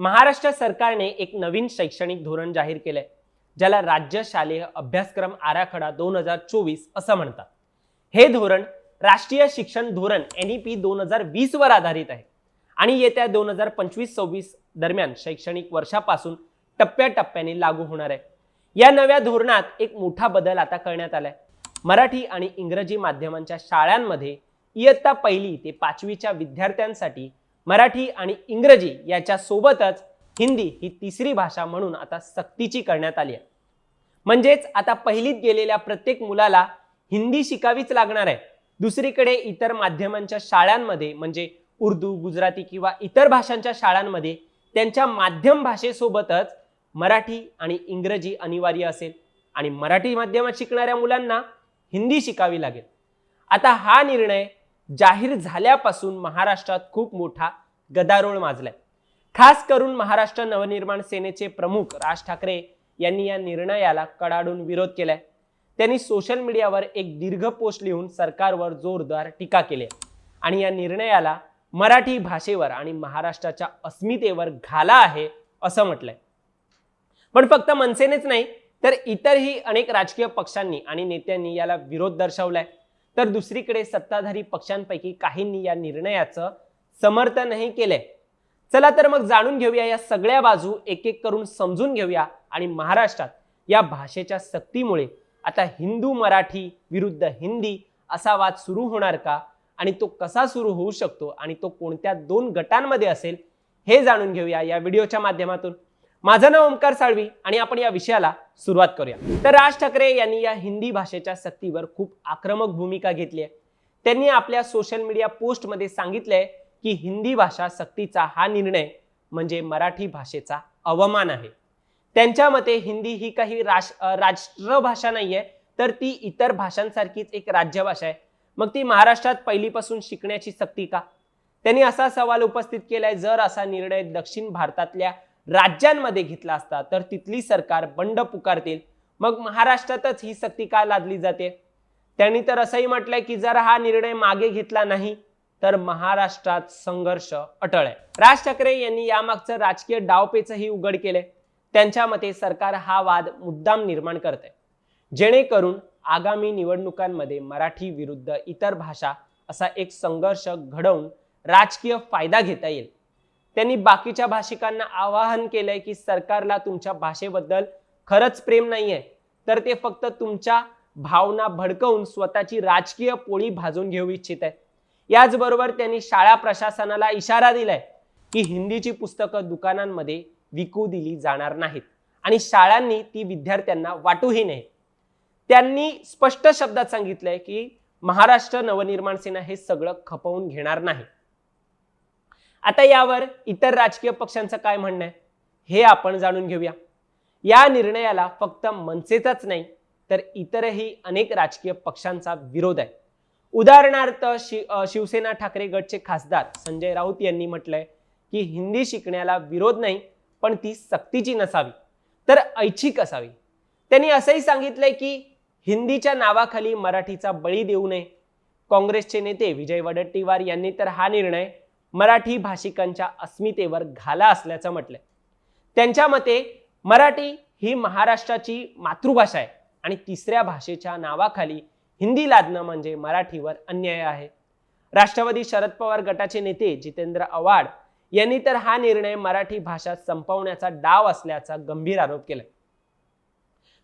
महाराष्ट्र सरकारने एक नवीन शैक्षणिक धोरण जाहीर केलंय ज्याला राज्य शालेय अभ्यासक्रम आराखडा दोन हजार चोवीस असं म्हणतात. हे धोरण राष्ट्रीय शिक्षण धोरण एन ई पी दोन हजार वीस वर आधारित आहे. आणि येत्या दोन हजार पंचवीस सव्वीस दरम्यान शैक्षणिक वर्षापासून टप्प्याटप्प्याने लागू होणार आहे. या नव्या धोरणात एक मोठा बदल आता करण्यात आलाय. मराठी आणि इंग्रजी माध्यमांच्या शाळांमध्ये इयत्ता पहिली ते पाचवीच्या विद्यार्थ्यांसाठी मराठी आणि इंग्रजी याच्या सोबतच हिंदी ही तिसरी भाषा म्हणून आता सक्तीची करण्यात आली आहे. म्हणजेच आता पहिलीत गेलेल्या प्रत्येक मुलाला हिंदी शिकावीच लागणार आहे. दुसरीकडे इतर माध्यमांच्या शाळांमध्ये म्हणजे उर्दू गुजराती किंवा इतर भाषांच्या शाळांमध्ये त्यांच्या माध्यम भाषेसोबतच मराठी आणि इंग्रजी अनिवार्य असेल. आणि मराठी माध्यमात शिकणाऱ्या मुलांना हिंदी शिकावी लागेल. आता हा निर्णय जाहीर झाल्यापासून महाराष्ट्रात खूप मोठा गदारोळ माजलाय. खास करून महाराष्ट्र नवनिर्माण सेनेचे प्रमुख राज ठाकरे यांनी या निर्णयाला कडाडून विरोध केलाय. त्यांनी सोशल मीडियावर एक दीर्घ पोस्ट लिहून सरकारवर जोरदार टीका केली आणि या निर्णयाला मराठी भाषेवर आणि महाराष्ट्राच्या अस्मितेवर घाला आहे असं म्हटलंय. पण फक्त मनसेनेच नाही तर इतरही अनेक राजकीय पक्षांनी आणि नेत्यांनी याला विरोध दर्शवलाय. तर दुसरीकडे सत्ताधारी पक्षांपैकी काहींनी या निर्णयाचं समर्थनही केलंय. चला तर मग जाणून घेऊया या सगळ्या बाजू एक एक करून समजून घेऊया आणि महाराष्ट्रात या भाषेच्या सक्तीमुळे आता हिंदू मराठी विरुद्ध हिंदी असा वाद सुरू होणार का? आणि तो कसा सुरू होऊ शकतो? आणि तो कोणत्या दोन गटांमध्ये असेल? हे जाणून घेऊया या व्हिडिओच्या माध्यमातून. माझं नाव ओंकार साळवी आणि आपण या विषयाला सुरुवात करूया. तर राज ठाकरे यांनी या हिंदी भाषेच्या सक्तीवर खूप आक्रमक भूमिका घेतली आहे. त्यांनी आपल्या सोशल मीडिया पोस्टमध्ये सांगितलंय की हिंदी भाषा सक्तीचा हा निर्णय म्हणजे मराठी भाषेचा अवमान आहे. त्यांच्या मते हिंदी ही काही राश राष्ट्रभाषा नाहीये तर ती इतर भाषांसारखीच एक राज्यभाषा आहे. मग ती महाराष्ट्रात पहिलीपासून शिकण्याची सक्ती का? त्यांनी असा सवाल उपस्थित केलाय जर असा निर्णय दक्षिण भारतातल्या राज्यांमध्ये घेतला असता तर तिथली सरकार बंड पुकारतील. मग महाराष्ट्रातच ही सक्ती का लादली जाते? त्यांनी तर असंही म्हटलंय की जर हा निर्णय मागे घेतला नाही तर महाराष्ट्रात संघर्ष अटळ आहे. राज ठाकरे यांनी यामागचं राजकीय डावपेचही उघड केले त्यांच्या मते सरकार हा वाद मुद्दाम निर्माण करत आहे जेणेकरून आगामी निवडणुकांमध्ये मराठी विरुद्ध इतर भाषा असा एक संघर्ष घडवून राजकीय फायदा घेता येईल. त्यांनी बाकीच्या भाषिकांना आवाहन केलंय की सरकारला तुमच्या भाषेबद्दल खरंच प्रेम नाहीये. तर ते फक्त तुमच्या भावना भडकवून स्वतःची राजकीय पोळी भाजून घेऊ इच्छित आहे याचबरोबर त्यांनी शाळा प्रशासनाला इशारा दिलाय की हिंदीची पुस्तकं दुकानांमध्ये विकू दिली जाणार नाहीत आणि शाळांनी ती विद्यार्थ्यांना वाटूही नये. त्यांनी स्पष्ट शब्दात सांगितलंय की महाराष्ट्र नवनिर्माण सेना हे सगळं खपवून घेणार नाही. आता यावर इतर राजकीय पक्षांचं काय म्हणणं आहे? हे आपण जाणून घेऊया. या निर्णयाला फक्त मनसेचाच नाही तर इतरही अनेक राजकीय पक्षांचा विरोध आहे. उदाहरणार्थ शि शिवसेना ठाकरे गटचे खासदार संजय राऊत यांनी म्हटलंय की हिंदी शिकण्याला विरोध नाही पण ती सक्तीची नसावी तर ऐच्छिक असावी. त्यांनी असंही सांगितलंय की हिंदीच्या नावाखाली मराठीचा बळी देऊ नये. काँग्रेसचे नेते विजय वडट्टीवार यांनी तर हा निर्णय मराठी भाषिकांच्या अस्मितेवर घाला असल्याचं म्हटलंय. त्यांच्या मते मराठी ही महाराष्ट्राची मातृभाषा आहे आणि तिसऱ्या भाषेच्या नावाखाली हिंदी लादणं म्हणजे मराठीवर अन्याय आहे. राष्ट्रवादी शरद पवार गटाचे नेते जितेंद्र आव्हाड यांनी तर हा निर्णय मराठी भाषा संपवण्याचा डाव असल्याचा गंभीर आरोप केला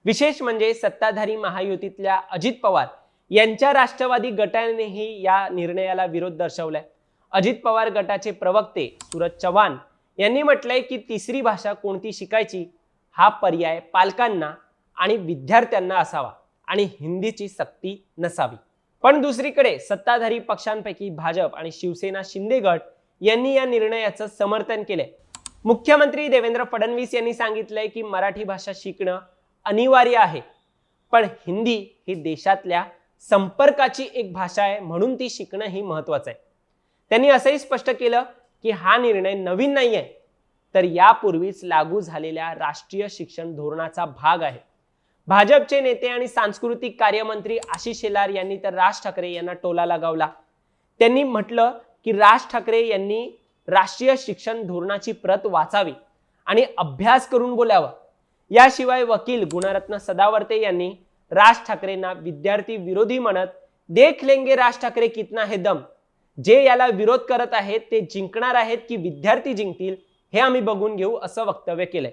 विशेष म्हणजे सत्ताधारी महायुतीतल्या अजित पवार यांच्या राष्ट्रवादी गटानेही या निर्णयाला विरोध दर्शवलाय. अजित पवार गटाचे प्रवक्ते सूरज चव्हाण यांनी म्हटलंय की तिसरी भाषा कोणती शिकायची? हा पर्याय पालकांना आणि विद्यार्थ्यांना असावा आणि हिंदीची सक्ती नसावी. पण दुसरीकडे सत्ताधारी पक्षांपैकी भाजप आणि शिवसेना शिंदे गट यांनी या निर्णयाचं समर्थन केलंय. मुख्यमंत्री देवेंद्र फडणवीस यांनी सांगितलंय की मराठी भाषा शिकणं अनिवार्य आहे. पण हिंदी ही देशातल्या संपर्काची एक भाषा आहे म्हणून ती शिकणं ही महत्वाचं आहे. त्यांनी असंही स्पष्ट केलं की हा निर्णय नवीन नाही आहे तर यापूर्वीच लागू झालेल्या राष्ट्रीय शिक्षण धोरणाचा भाग आहे. भाजपचे नेते आणि सांस्कृतिक कार्यमंत्री आशिष शेलार यांनी तर राज ठाकरे यांना टोला लगावला. त्यांनी म्हटलं की राज ठाकरे यांनी राष्ट्रीय शिक्षण धोरणाची प्रत वाचावी आणि अभ्यास करून बोलावं. याशिवाय वकील गुणरत्न सदावर्ते यांनी राज ठाकरेंना विद्यार्थी विरोधी म्हणत देख लेंगे राज ठाकरे कितना हे दम. जे याला विरोध करत आहेत ते जिंकणार आहेत की विद्यार्थी जिंकतील हे आम्ही बघून घेऊ असं वक्तव्य केलंय.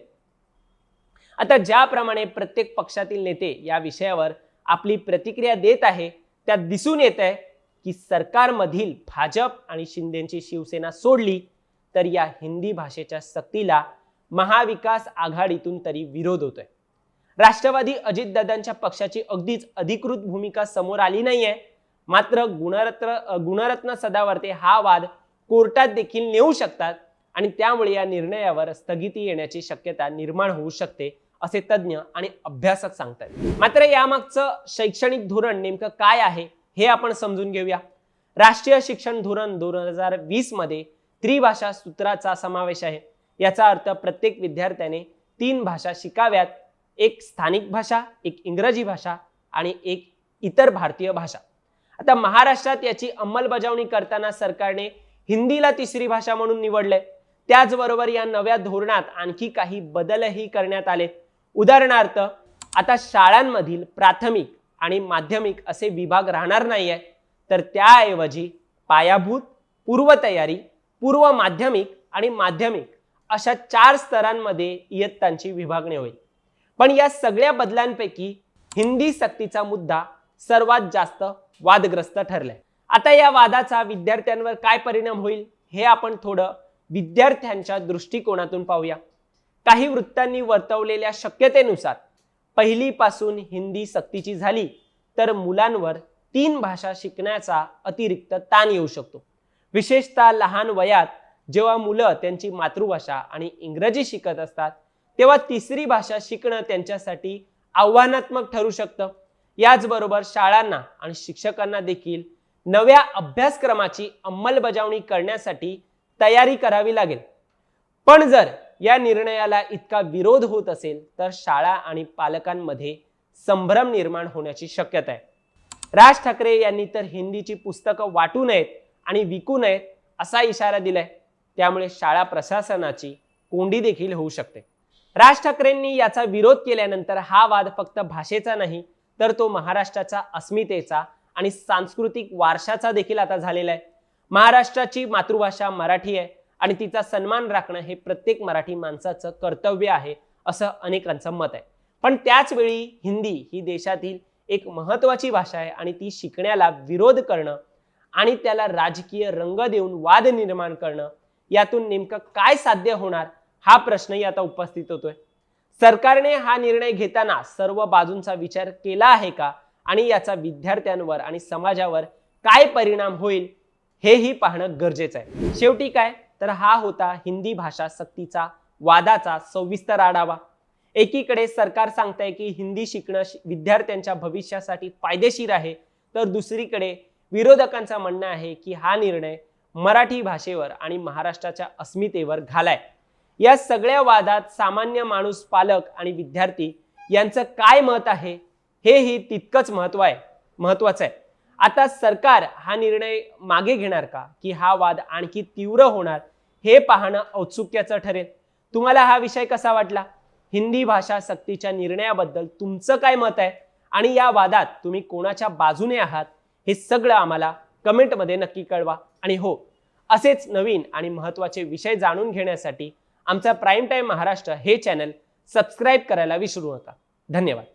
आता ज्याप्रमाणे प्रत्येक पक्षातील नेते या विषयावर आपली प्रतिक्रिया देत आहे त्यात दिसून येत आहे की सरकारमधील भाजप आणि शिंदेची शिवसेना सोडली तर या हिंदी भाषेच्या सक्तीला महाविकास आघाडीतून तरी विरोध होतोय. राष्ट्रवादी अजितदादांच्या पक्षाची अगदीच अधिकृत भूमिका समोर आली नाहीये मात्र गुणरत्न गुणरत्न सदावर्ते हा वाद कोर्टात देखील नेऊ शकतात आणि त्यामुळे या निर्णयावर स्थगिती येण्याची शक्यता निर्माण होऊ शकते असे तज्ज्ञ आणि अभ्यासक सांगतात मात्र यामागचं शैक्षणिक धोरण नेमकं काय आहे हे आपण समजून घेऊया. राष्ट्रीय शिक्षण धोरण दोन हजार वीसमध्ये त्रिभाषा सूत्राचा समावेश आहे. याचा अर्थ प्रत्येक विद्यार्थ्याने तीन भाषा शिकाव्यात एक स्थानिक भाषा एक इंग्रजी भाषा आणि एक इतर भारतीय भाषा. आता महाराष्ट्रात याची अंमलबजावणी करताना सरकारने हिंदीला तिसरी भाषा म्हणून निवडले त्याचबरोबर या नव्या धोरणात आणखी काही बदलही करण्यात आले. उदाहरणार्थ आता शाळांमधील प्राथमिक आणि माध्यमिक असे विभाग राहणार नाहीये तर त्याऐवजी पायाभूत पूर्वतयारी पूर्व माध्यमिक आणि माध्यमिक अशा चार स्तरांमध्ये इयत्तांची विभागणी होईल. पण या सगळ्या बदलांपैकी हिंदी सक्तीचा मुद्दा सर्वात जास्त वादग्रस्त ठरलाय. आता या वादाचा विद्यार्थ्यांवर काय परिणाम होईल हे आपण थोडं विद्यार्थ्यांच्या दृष्टिकोनातून पाहूया. काही वृत्तांनी वर्तवलेल्या शक्यतेनुसार पहिलीपासून हिंदी सक्तीची झाली तर मुलांवर तीन भाषा शिकण्याचा अतिरिक्त ताण येऊ शकतो. विशेषतः लहान वयात जेव्हा मुलं त्यांची मातृभाषा आणि इंग्रजी शिकत असतात तेव्हा तिसरी भाषा शिकणं त्यांच्यासाठी आव्हानात्मक ठरू शकतं. याचबरोबर शाळांना आणि शिक्षकांना देखील नव्या अभ्यासक्रमाची अंमलबजावणी करण्यासाठी तयारी करावी लागेल. पण जर या निर्णयाला इतका विरोध होत असेल तर शाळा आणि पालकांमध्ये संभ्रम निर्माण होण्याची शक्यता आहे. राज ठाकरे यांनी तर हिंदीची पुस्तकं वाटू नयेत आणि विकू नयेत असा इशारा दिलाय. त्यामुळे शाळा प्रशासनाची कोंडी देखील होऊ शकते. राज ठाकरेंनी याचा विरोध केल्यानंतर हा वाद फक्त भाषेचा नाही तर तो महाराष्ट्राच्या अस्मितेचा आणि सांस्कृतिक वारशाचा देखील आता झालेला आहे. महाराष्ट्राची मातृभाषा मराठी आहे आणि तिचा सन्मान राखणं हे प्रत्येक मराठी माणसाचं कर्तव्य आहे असं अनेकांचं मत आहे. पण त्याच वेळी हिंदी ही देशातील एक महत्त्वाची भाषा आहे आणि ती शिकण्याला विरोध करणं आणि त्याला राजकीय रंग देऊन वाद निर्माण करणं यातून नेमकं काय साध्य होणार हा प्रश्नही आता उपस्थित होतोय. सरकारने हा निर्णय घेताना सर्व बाजूंचा विचार केला आहे का? आणि याचा विद्यार्थ्यांवर आणि समाजावर काय परिणाम होईल हेही पाहणं गरजेचं आहे. शेवटी काय? तर हा होता हिंदी भाषा सक्तीचा वादाचा सविस्तर आढावा. एकीकडे सरकार सांगतंय की हिंदी शिकणं विद्यार्थ्यांच्या भविष्यासाठी फायदेशीर आहे. तर दुसरीकडे विरोधकांचं म्हणणं आहे की हा निर्णय मराठी भाषेवर आणि महाराष्ट्राच्या अस्मितेवर घालाय. या सगळ्या वादात सामान्य माणूस पालक आणि विद्यार्थी यांचं काय मत आहे हेही तितकंच महत्त्व आहे महत्वाचं आहे. आता सरकार हा निर्णय मागे घेणार का? की हा वाद आणखी तीव्र होणार हे पाहणं औत्सुक्याचं ठरेल. तुम्हाला हा विषय कसा वाटला? हिंदी भाषा सक्तीच्या निर्णयाबद्दल तुमचं काय मत आहे? आणि या वादात तुम्ही कोणाच्या बाजूने आहात? हे सगळं आम्हाला कमेंटमध्ये नक्की कळवा. आणि हो असेच नवीन आणि महत्त्वाचे विषय जाणून घेण्यासाठी आमचा प्राईम टाईम महाराष्ट्र हे चॅनल सबस्क्राईब करायला विसरू नका. धन्यवाद.